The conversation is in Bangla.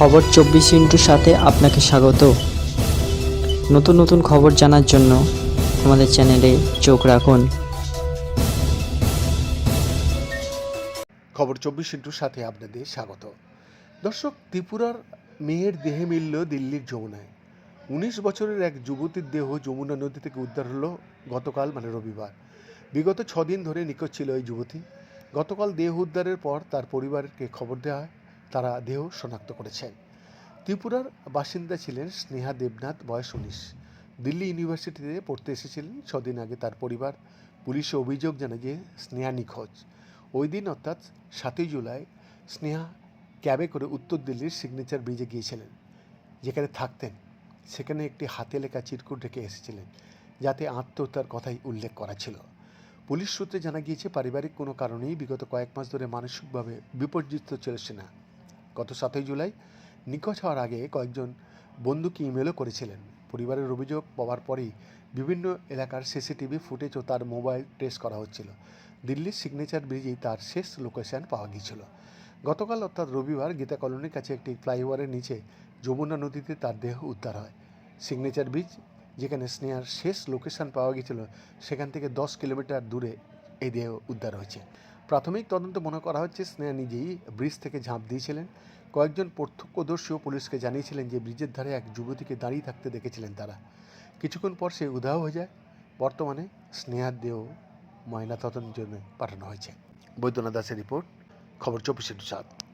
খবর চব্বিশ ইন্টুর সাথে আপনাকে স্বাগত। নতুন নতুন খবর জানার জন্য আমাদের চ্যানেলে চোখ রাখুন। খবর চব্বিশ ইন্টুর সাথে আপনাদের স্বাগত। দর্শক, ত্রিপুরার মেয়ের দেহে মিলল দিল্লির যমুনায়। উনিশ বছরের এক যুবতীর দেহ যমুনা নদী থেকে উদ্ধার হলো গতকাল মানে রবিবার। বিগত ছদিন ধরে নিখোঁজ ছিল এই যুবতী। গতকাল দেহ উদ্ধারের পর তার পরিবারকে খবর দেওয়া হয়। তারা দেহ শনাক্ত করেছেন। ত্রিপুরার বাসিন্দা ছিলেন স্নেহা দেবনাথ, বয়স উনিশ। দিল্লি ইউনিভার্সিটিতে পড়তে এসেছিলেন, ছদিন আগে তার পরিবার পুলিশে অভিযোগ জানায় যে স্নেহা নিখোঁজ। ওই দিন অর্থাৎ সাতই জুলাই স্নেহা ক্যাবে করে উত্তর দিল্লির সিগনেচার ব্রিজে গিয়েছিলেন, যেখানে থাকতেন। সেখানে একটি হাতে লেখা চিরকুট রেখে এসেছিলেন, যাতে আত্মহত্যার কথাই উল্লেখ করা ছিল। পুলিশ সূত্রে জানা গিয়েছে, পারিবারিক কোনো কারণেই বিগত কয়েক মাস ধরে মানসিকভাবে বিপর্যস্ত ছিল সেনা। গত সাতই জুলাই নিখোঁজ হওয়ার আগে কয়েকজন বন্ধুকে ইমেলও করেছিলেন। পরিবারের অভিযোগ পাওয়ার পরেই বিভিন্ন এলাকার সিসিটিভি ফুটেজ ও তার মোবাইল ট্রেস করা হচ্ছিল। দিল্লির সিগনেচার ব্রিজেই তার শেষ লোকেশন পাওয়া গিয়েছিল। গতকাল অর্থাৎ রবিবার গীতা কলোনির কাছে একটি ফ্লাইওভারের নিচে যমুনা নদীতে তার দেহ উদ্ধার হয়। সিগনেচার ব্রিজ, যেখানে স্নেহার শেষ লোকেশন পাওয়া গিয়েছিল, সেখান থেকে দশ কিলোমিটার দূরে এই দেহ উদ্ধার হয়েছে। প্রাথমিক তদন্তে মনে করা হচ্ছে স্নেহা নিজেই ব্রিজ থেকে ঝাঁপ দিয়েছিলেন। কয়েকজন প্রত্যক্ষদর্শীও পুলিশকে জানিয়েছিলেন যে ব্রিজের ধারে এক যুবতীকে দাঁড়িয়ে থাকতে দেখেছিলেন তারা। কিছুক্ষণ পর সে উধাও হয়ে যায়। বর্তমানে স্নেহার দেহ ময়না তদন্তের জন্য পাঠানো হয়েছে। বৈদ্যনাথ দাসের রিপোর্ট, খবর চব্বিশ সাত।